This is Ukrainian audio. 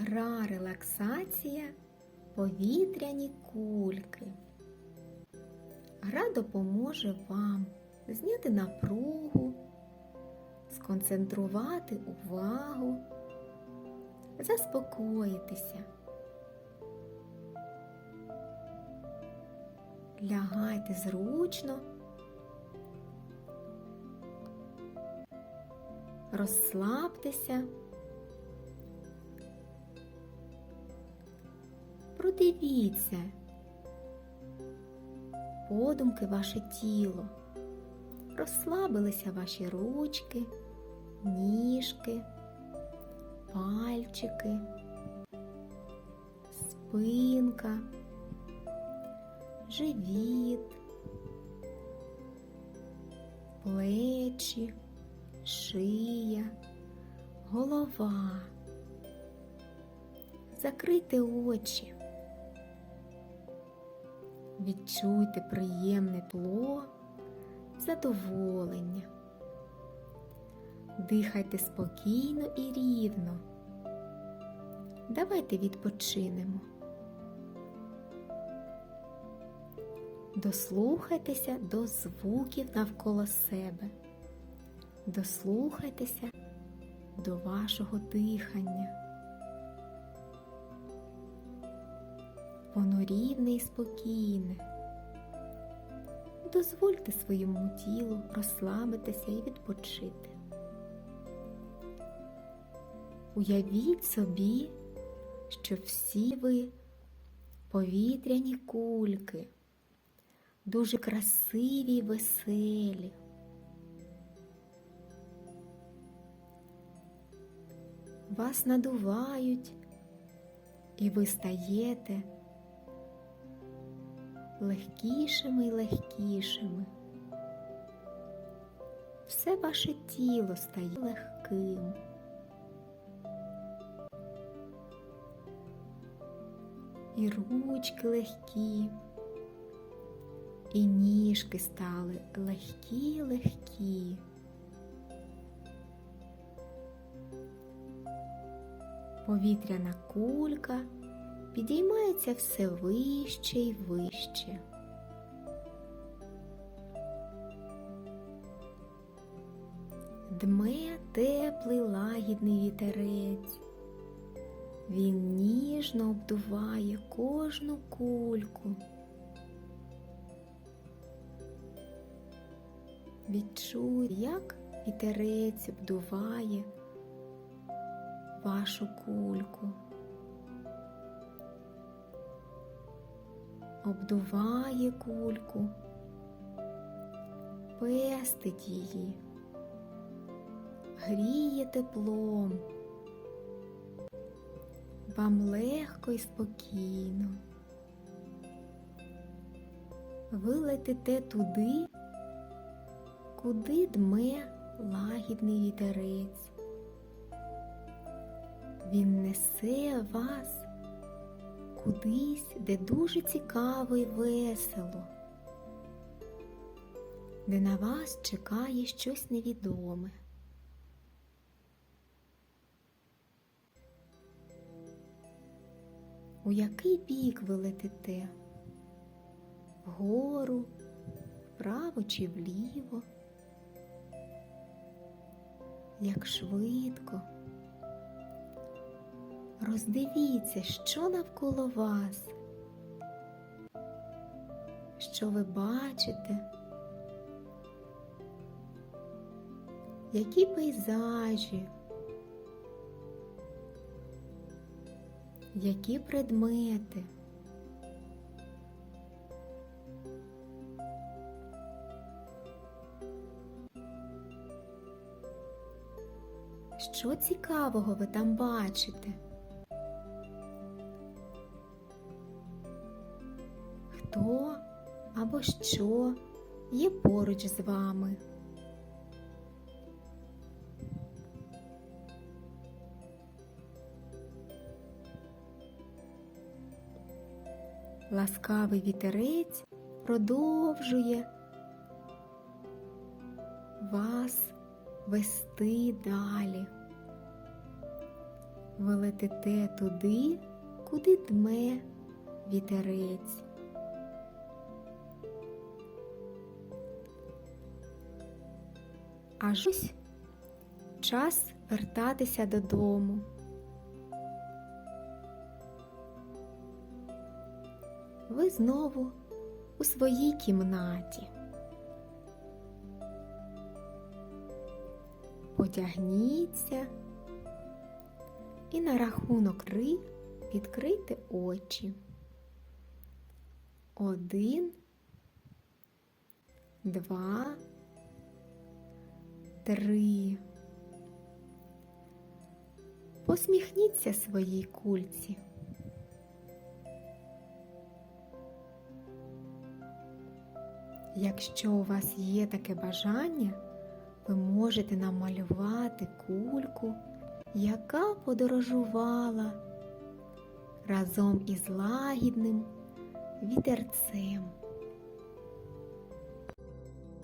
Гра релаксація повітряні кульки. Гра допоможе вам зняти напругу, сконцентрувати увагу, заспокоїтися. Лягайте зручно, розслабтеся. Продивіться подумки ваше тіло. Розслабилися ваші ручки, ніжки, пальчики, спинка, живіт, плечі, шия, голова. Закрийте очі. Відчуйте приємне тепло, задоволення. Дихайте спокійно і рівно. Давайте відпочинемо. Дослухайтеся до звуків навколо себе. Дослухайтеся до вашого дихання. Воно рівне і спокійне. Дозвольте своєму тілу розслабитися і відпочити. Уявіть собі, що всі ви повітряні кульки, дуже красиві й веселі. Вас надувають, і ви стаєте легкішими й легкішими. Все ваше тіло стає легким. І ручки легкі, і ніжки стали легкі-легкі. Повітряна кулька підіймається все вище і вище. Дме теплий лагідний вітерець. Він ніжно обдуває кожну кульку. Відчуй, як вітерець обдуває вашу кульку. Обдуває кульку, пестить її, гріє теплом. Вам легко і спокійно. Ви летите туди, куди дме лагідний вітерець. Він несе вас кудись, де дуже цікаво і весело, де на вас чекає щось невідоме. У який бік ви летите? Вгору, вправо чи вліво? Як швидко. Роздивіться, що навколо вас, що ви бачите, які пейзажі, які предмети. Що цікавого ви там бачите? Хто або що є поруч з вами. Ласкавий вітерець продовжує вас вести далі. Ви летите туди, куди дме вітерець. Аж ось час вертатися додому. Ви знову у своїй кімнаті. Потягніться і на рахунок три відкрийте очі. Один, два, три. Посміхніться своїй кульці. Якщо у вас є таке бажання, ви можете намалювати кульку, яка подорожувала разом із лагідним вітерцем.